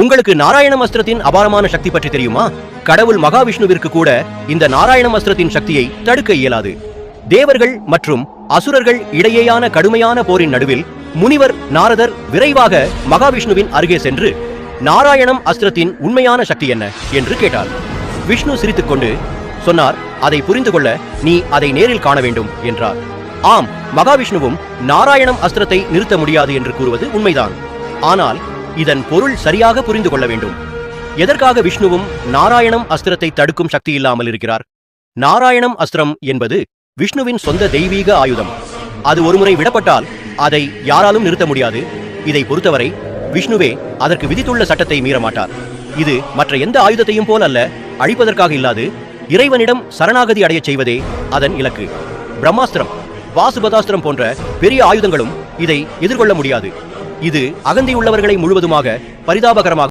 உங்களுக்கு நாராயண அஸ்திரத்தின் அபாரமான சக்தி பற்றி தெரியுமா? கடவுள் மகாவிஷ்ணுவிற்கு கூட இந்த நாராயணம் அஸ்திரத்தின் சக்தியை தடுக்க இயலாது. தேவர்கள் மற்றும் அசுரர்கள் இடையேயான கடுமையான போரின் நடுவில் முனிவர் நாரதர் விரைவாக மகாவிஷ்ணுவின் அருகே சென்று நாராயணம் அஸ்திரத்தின் உண்மையான சக்தி என்ன? என்று கேட்டார். விஷ்ணு சிரித்துக்கொண்டு சொன்னார் அதை புரிந்து கொள்ள நீ அதை நேரில் காண வேண்டும் என்றார். ஆம் மகாவிஷ்ணுவும் நாராயணம் அஸ்திரத்தை நிறுத்த முடியாது என்று கூறுவது உண்மைதான். ஆனால் இதன் பொருள் சரியாக புரிந்து கொள்ள வேண்டும். எதற்காக விஷ்ணுவும் நாராயணம் அஸ்திரத்தை தடுக்கும் சக்தி இல்லாமல் இருக்கிறார்? நாராயணம் அஸ்திரம் என்பது விஷ்ணுவின் சொந்த தெய்வீக ஆயுதம். அது ஒருமுறை விடப்பட்டால் அதை யாராலும் நிறுத்த முடியாது. இதை பொறுத்தவரை விஷ்ணுவே அதற்கு விதித்துள்ள சட்டத்தை மீறமாட்டார். இது மற்ற எந்த ஆயுதத்தையும் போல் அல்ல அழிப்பதற்காக இல்லாது இறைவனிடம் சரணாகதி அடையச் செய்வதே அதன் இலக்கு. பிரம்மாஸ்திரம் வாசுபதாஸ்திரம் போன்ற பெரிய ஆயுதங்களும் இதை எதிர்கொள்ள முடியாது. இது அகந்தையுள்ளவர்களை முழுவதுமாக பரிதாபகரமாக